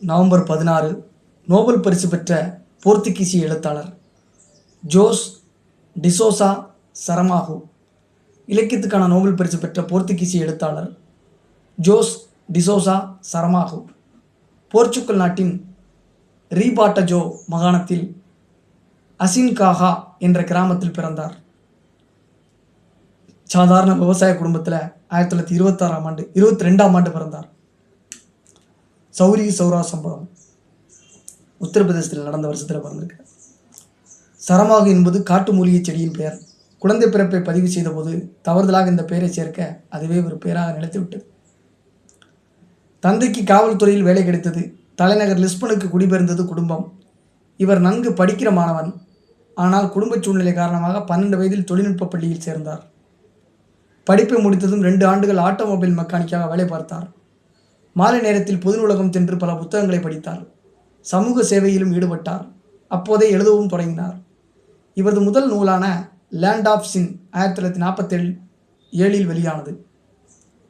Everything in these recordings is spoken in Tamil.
நவம்பர் பதினாறு நோபல் பரிசு பெற்ற போர்த்துகீசிய எழுத்தாளர் ஜோஸ் டிசோசா சரமாகு இலக்கியத்துக்கான நோபல் பரிசு பெற்ற போர்த்துகீசிய எழுத்தாளர் ஜோஸ் டிசோசா சரமாகு போர்ச்சுகல் நாட்டின் ரீபாட்டஜோ மாகாணத்தில் அசின்காகா என்ற கிராமத்தில் பிறந்தார். சாதாரண விவசாய குடும்பத்தில் ஆயிரத்தி தொள்ளாயிரத்தி இருபத்தாறாம் ஆண்டு இருபத்தி ரெண்டாம் ஆண்டு பிறந்தார். சௌரி சௌரா சம்பவம். உத்தரப்பிரதேசத்தில் நடந்த வருஷத்தில் பிறந்திருக்கு. சரமாகு என்பது காட்டு மூலிகை செடியின் பெயர். குழந்தை பிறப்பை பதிவு செய்தபோது தவறுதலாக இந்த பெயரை சேர்க்க அதுவே ஒரு பெயராக நிலைத்துவிட்டது தந்தைக்கு காவல்துறையில் வேலை கிடைத்தது. தலைநகர் லிஸ்பனுக்கு குடிபெயர்ந்தது குடும்பம். இவர் நன்கு படிக்கிற மாணவன். ஆனால் குடும்ப சூழ்நிலை காரணமாக பன்னெண்டு வயதில் தொழில்நுட்ப பள்ளியில் சேர்ந்தார். படிப்பை முடித்ததும் ரெண்டு ஆண்டுகள் ஆட்டோமொபைல் மெக்கானிக்காக வேலை பார்த்தார். மாலை நேரத்தில் பொது நூலகம் சென்று பல புத்தகங்களை படித்தார். சமூக சேவையிலும் ஈடுபட்டார். அப்போதே எழுதவும் தொடங்கினார். இவரது முதல் நூலான லேண்ட் ஆஃப் சின் ஆயிரத்தி தொள்ளாயிரத்தி நாற்பத்தேழு ஏழில் வெளியானது.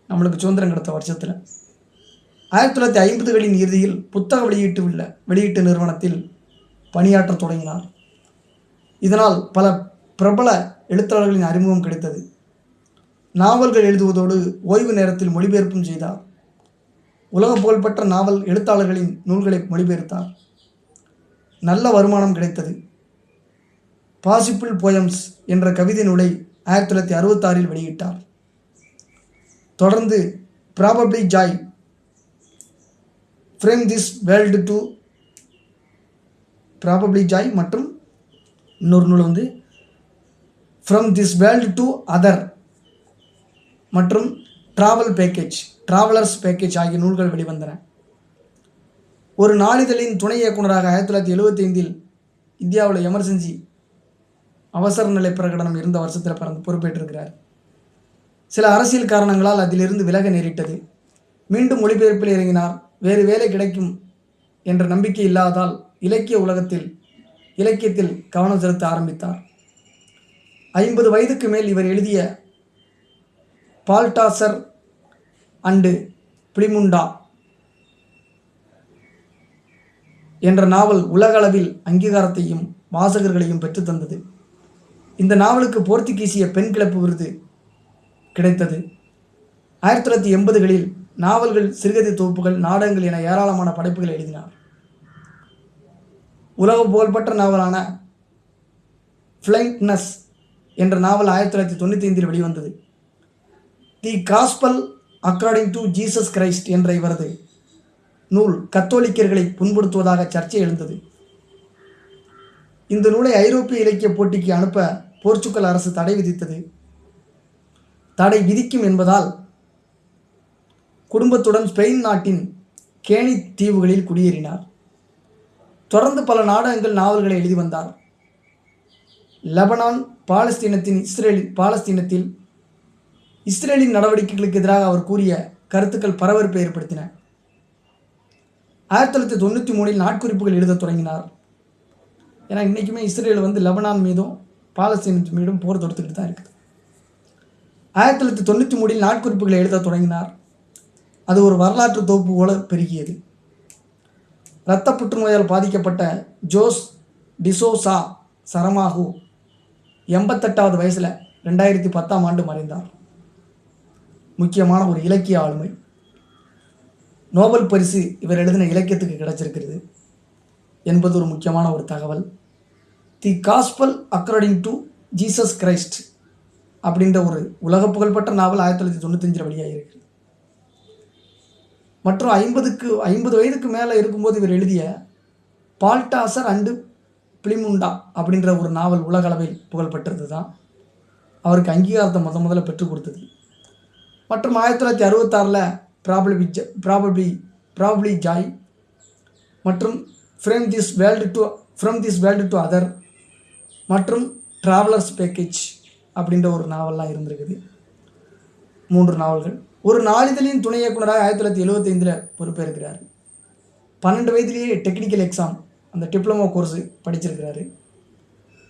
நம்மளுக்கு சுதந்திரம் கிடைத்த வருஷத்தில். ஆயிரத்தி தொள்ளாயிரத்தி ஐம்பதுகளின் இறுதியில் புத்தக வெளியீட்டு உள்ள வெளியீட்டு நிறுவனத்தில் பணியாற்றத் தொடங்கினார். இதனால் பல பிரபல எழுத்தாளர்களின் அறிமுகம் கிடைத்தது. நாவல்கள் எழுதுவதோடு ஓய்வு நேரத்தில் மொழிபெயர்ப்பும் செய்தார். உலக புகழ்பெற்ற நாவல் எழுத்தாளர்களின் நூல்களை மொழிபெயர்த்தார். நல்ல வருமானம் கிடைத்தது. பாசிபிள் போயம்ஸ் என்ற கவிதை நூலை ஆயிரத்தி தொள்ளாயிரத்தி அறுபத்தாறில் வெளியிட்டார். தொடர்ந்து probably joy from this world to probably joy மற்றும் இன்னொரு நூல் வந்து from this world to other மற்றும் ட்ராவல் பேக்கேஜ் டிராவலர்ஸ் பேக்கேஜ் ஆகிய நூல்கள் வெளிவந்தன. ஒரு நாளிதழின் துணை இயக்குனராக ஆயிரத்தி தொள்ளாயிரத்தி எழுபத்தி ஐந்தில் இந்தியாவில் எமர்ஜென்சி அவசர நிலை பிரகடனம் இருந்த வருஷத்தில் பிறந்து பொறுப்பேற்றிருக்கிறார். சில அரசியல் காரணங்களால் அதிலிருந்து விலக நேரிட்டது. மீண்டும் மொழிபெயர்ப்பில் இறங்கினார். வேறு வேலை கிடைக்கும் என்ற நம்பிக்கை இல்லாதால் இலக்கிய உலகத்தில் இலக்கியத்தில் கவனம் செலுத்த ஆரம்பித்தார். ஐம்பது வயதுக்கு மேல் இவர் எழுதிய பால்டாசர் அண்டு பிளிமுண்டா என்ற நாவல் உலகளவில் அங்கீகாரத்தையும் வாசகர்களையும் பெற்றுத்தந்தது இந்த நாவலுக்கு போர்த்துகீசிய பெண் கிளப்பு விருது கிடைத்தது. ஆயிரத்தி தொள்ளாயிரத்தி எண்பதுகளில் நாவல்கள் சிறுகதை தொகுப்புகள் நாடகங்கள் என ஏராளமான படைப்புகள் எழுதினார். உலக புகழ்பெற்ற நாவலான ஃப்ளைட்னஸ் என்ற நாவல் ஆயிரத்தி தொள்ளாயிரத்தி தொண்ணூற்றி ஐந்தில் வெளிவந்தது. The gospel according to Jesus Christ என்ற இவரது நூல் கத்தோலிக்கர்களை புண்படுத்துவதாக சர்ச்சை எழுந்தது. இந்த நூலை ஐரோப்பிய இலக்கிய போட்டிக்கு அனுப்ப போர்ச்சுகல் அரசு தடை விதித்தது. தடை விதிக்கும் என்பதால் குடும்பத்துடன் ஸ்பெயின் நாட்டின் கேணி தீவுகளில் குடியேறினார். தொடர்ந்து பல நாடகங்கள் நாவல்களை எழுதி வந்தார். லெபனான் பாலஸ்தீனத்தின் இஸ்ரேலின் பாலஸ்தீனத்தில் இஸ்ரேலின் நடவடிக்கைகளுக்கு எதிராக அவர் கூறிய கருத்துக்கள் பரபரப்பை ஏற்படுத்தின. ஆயிரத்தி தொள்ளாயிரத்தி தொண்ணூற்றி மூணில் நாட்குறிப்புகள் எழுதத் தொடங்கினார். ஏன்னா இன்றைக்குமே இஸ்ரேல் வந்து லெபனான் மீதும் பாலஸ்தீன் மீதும் போர் தொடுத்துக்கிட்டு தான் இருக்குது. ஆயிரத்தி தொள்ளாயிரத்தி தொண்ணூற்றி மூணில் நாட்குறிப்புகளை எழுதத் தொடங்கினார். அது ஒரு வரலாற்று தொகுப்பு போல பெருகியது. இரத்த புற்றுநோயால் பாதிக்கப்பட்ட ஜோஸ் டிசோசா சரமாகு எண்பத்தெட்டாவது வயசில் ரெண்டாயிரத்தி பத்தாம் ஆண்டு மறைந்தார். முக்கியமான ஒரு இலக்கிய ஆளுமை. நோபல் பரிசு இவர் எழுதின இலக்கியத்துக்கு கிடைச்சிருக்கிறது என்பது ஒரு முக்கியமான ஒரு தகவல். The gospel according to Jesus Christ அப்படின்ற ஒரு உலக புகழ்பெற்ற நாவல் ஆயிரத்தி தொள்ளாயிரத்தி தொண்ணூத்தஞ்சில் வெளியாகிருக்கு மற்றும் ஐம்பதுக்கு ஐம்பது வயதுக்கு மேலே இருக்கும்போது இவர் எழுதிய பால்டாசர் அண்டு பிளிமுண்டா அப்படின்ற ஒரு நாவல் உலகளவில் புகழ்பெற்றது தான். அவருக்கு அங்கீகாரத்தை முத முதல்ல பெற்றுக் கொடுத்தது. மற்றும் ஆயிரத்தி தொள்ளாயிரத்தி அறுபத்தாறில் ப்ராபபிளி ப்ராபபிளி ப்ராபபிளி ஜாய் மற்றும் from this world to from this world to other மற்றும் ட்ராவலர்ஸ் பேக்கேஜ் அப்படின்ற ஒரு நாவல்லாம் இருந்திருக்குது. மூன்று நாவல்கள். ஒரு நாளிதழின் துணை இயக்குனராக ஆயிரத்தி தொள்ளாயிரத்தி எழுபத்தைந்தில் பொறுப்பேற்கிறார். பன்னெண்டு வயதிலேயே டெக்னிக்கல் எக்ஸாம் அந்த டிப்ளமோ கோர்ஸு படிச்சிருக்கிறாரு.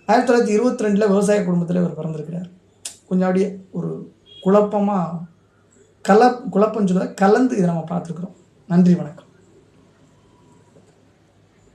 ஆயிரத்தி தொள்ளாயிரத்தி இருபத்தி ரெண்டில் விவசாய குடும்பத்தில் இவர் பிறந்திருக்கிறார். கொஞ்சம் அப்படியே ஒரு குழப்பமாக கல குழப்பம் சொல்லுவதை கலந்து இதை நம்ம பார்த்துருக்குறோம். நன்றி வணக்கம்.